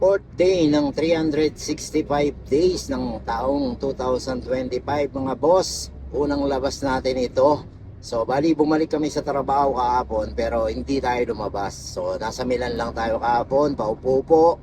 fourth day ng 365 days ng taong 2025 mga boss. Unang labas natin ito. So bali bumalik kami sa trabaho kahapon pero hindi tayo lumabas. So nasa Milan lang tayo kahapon, paupo-upo.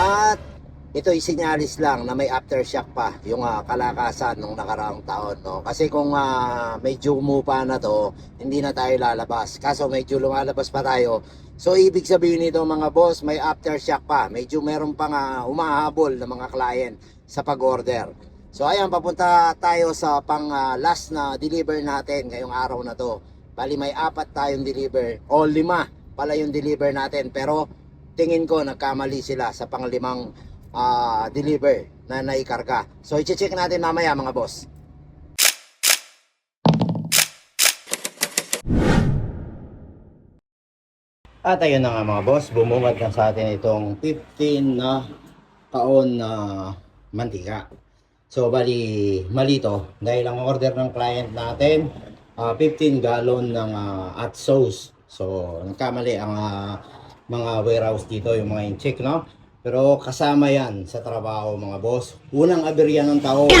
At ito isinyalis lang na may aftershock pa yung ah, kalakasan nung nakaraang taon no? Kasi kung ah, medyo umupa na to hindi na tayo lalabas. Kaso medyo lumalabas pa tayo. So ibig sabihin nito mga boss may aftershock pa. Medyo meron pang ah, umahabol na mga client sa pag-order. So ayan papunta tayo sa pang ah, last na deliver natin ngayong araw na to. Bali may apat tayong deliver. O lima pala yung deliver natin. Pero tingin ko nagkamali sila sa panglimang ah, deliver na naikarga. So, i-check natin mamaya mga boss. At ayun na nga mga boss, bumungad na sa atin itong 15 na kaon na mantika. So, bali, mali to. Dahil ang order ng client natin, ah, 15 gallon ng ah, hot sauce. So, nagkamali ang ah, mga warehouse dito, yung mga in-check, no? Pero kasama yan sa trabaho mga boss. Unang aberya ng taon.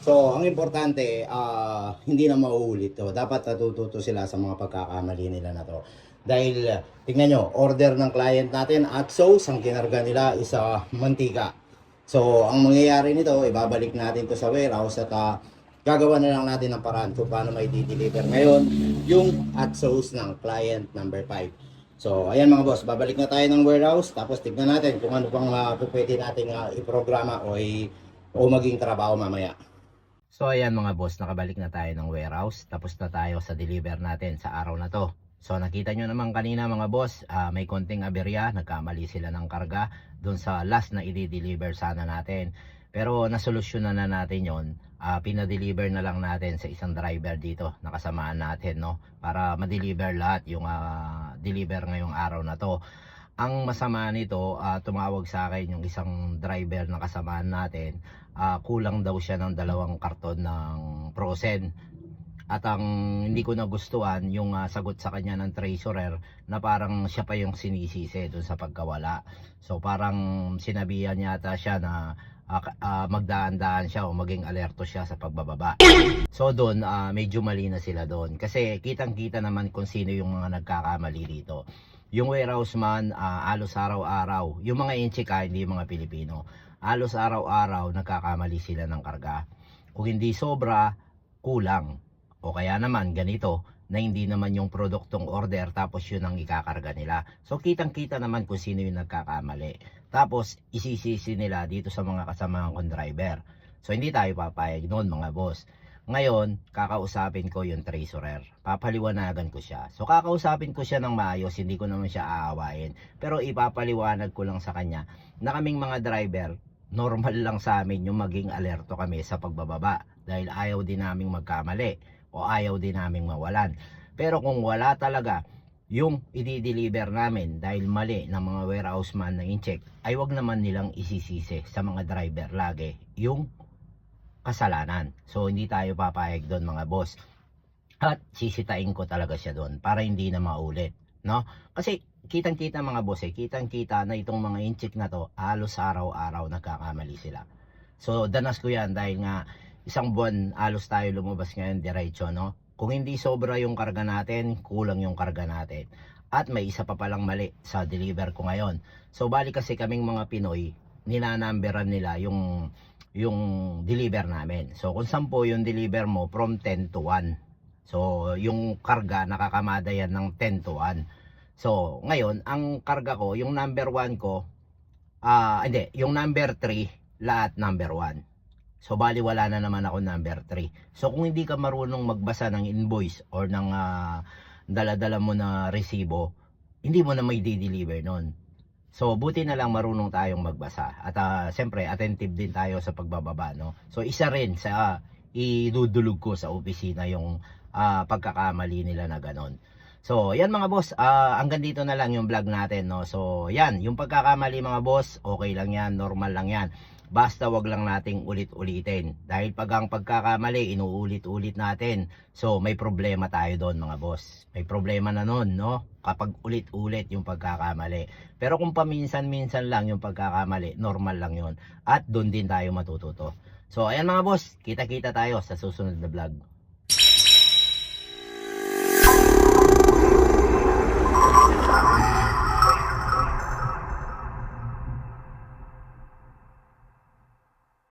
So, ang importante, ah, hindi na mauulit to. Dapat natututo sila sa mga pagkakamali nila na to. Dahil, ah, tingnan nyo, order ng client natin at sauce, ang kinarga nila is ah, mantika. So, ang mangyayari nito, ibabalik natin to sa warehouse at ah, gagawa na lang natin ng paraan kung paano may deliver ngayon yung at ng client number 5. So, ayan mga boss, babalik na tayo ng warehouse tapos tignan natin kung ano pang uh, pwede nating ah, iprograma o, i- o maging trabaho mamaya. So, ayan mga boss, nakabalik na tayo ng warehouse tapos na tayo sa deliver natin sa araw na to. So, nakita nyo naman kanina mga boss, ah, may konting aberya, nagkamali sila ng karga doon sa last na i-deliver sana natin. Pero nasolusyonan na natin yon ah pinadeliver na lang natin sa isang driver dito. Nakasamaan natin no? Para ma-deliver lahat yung ah, deliver ngayong araw na to. Ang masama nito ah, tumawag sa akin yung isang driver na kasamaan natin. Ah, kulang daw siya ng dalawang karton ng frozen at ang hindi ko nagustuhan yung ah, sagot sa kanya ng treasurer na parang siya pa yung sinisisi doon sa pagkawala so parang sinabihan yata siya na ah, ka- ah, magdaan-daan siya o maging alerto siya sa pagbababa. So doon ah, medyo mali na sila doon kasi kitang-kita naman kung sino yung mga nagkakamali dito. Yung warehouse man ah, alos araw-araw, yung mga inchika hindi yung mga Pilipino. Alos araw-araw nagkakamali sila ng karga. Kung hindi sobra, kulang. O kaya naman ganito na hindi naman yung produktong order tapos yun ang ikakarga nila. So kitang-kita naman kung sino yung nagkakamali. Tapos isisisi nila dito sa mga kasamahan kong driver. So hindi tayo papayag noon mga boss. Ngayon, kakausapin ko yung treasurer. Papaliwanagan ko siya. So kakausapin ko siya ng maayos, hindi ko naman siya aawain. Pero ipapaliwanag ko lang sa kanya na kaming mga driver, normal lang sa amin yung maging alerto kami sa pagbababa. Dahil ayaw din naming magkamali o ayaw din naming mawalan. Pero kung wala talaga yung i-deliver namin dahil mali ng mga warehouse man na in-check, ay wag naman nilang isisisi sa mga driver lagi yung kasalanan. So hindi tayo papayag doon mga boss. At sisitain ko talaga siya doon para hindi na maulit, no? Kasi kitang-kita mga boss eh, kitang-kita na itong mga in-check na to, halos araw-araw nagkakamali sila. So danas ko yan dahil nga isang buwan alos tayo lumabas ngayon diretso, no? Kung hindi sobra yung karga natin, kulang yung karga natin. At may isa pa palang mali sa deliver ko ngayon. So bali kasi kaming mga Pinoy, ninanumberan nila yung yung deliver namin. So kung 10 yung deliver mo from 10 to 1. So yung karga nakakamada yan ng 10 to 1. So ngayon, ang karga ko, yung number 1 ko, ah hindi, yung number 3, lahat number 1. So bali wala na naman ako number 3. So kung hindi ka marunong magbasa ng invoice or ng ah, dala-dala mo na resibo, hindi mo na may deliver nun. So buti na lang marunong tayong magbasa. At ah, siyempre attentive din tayo sa pagbababa, no. So isa rin sa ah, idudulog ko sa opisina yung ah, pagkakamali nila na ganon. So, yan mga boss, ah, hanggang dito na lang yung vlog natin, no. So, yan, yung pagkakamali mga boss, okay lang yan, normal lang yan. Basta wag lang nating ulit-ulitin. Dahil pag ang pagkakamali, inuulit-ulit natin. So, may problema tayo doon mga boss. May problema na noon, no? Kapag ulit-ulit yung pagkakamali. Pero kung paminsan-minsan lang yung pagkakamali, normal lang yon At doon din tayo matututo. So, ayan mga boss, kita-kita tayo sa susunod na vlog.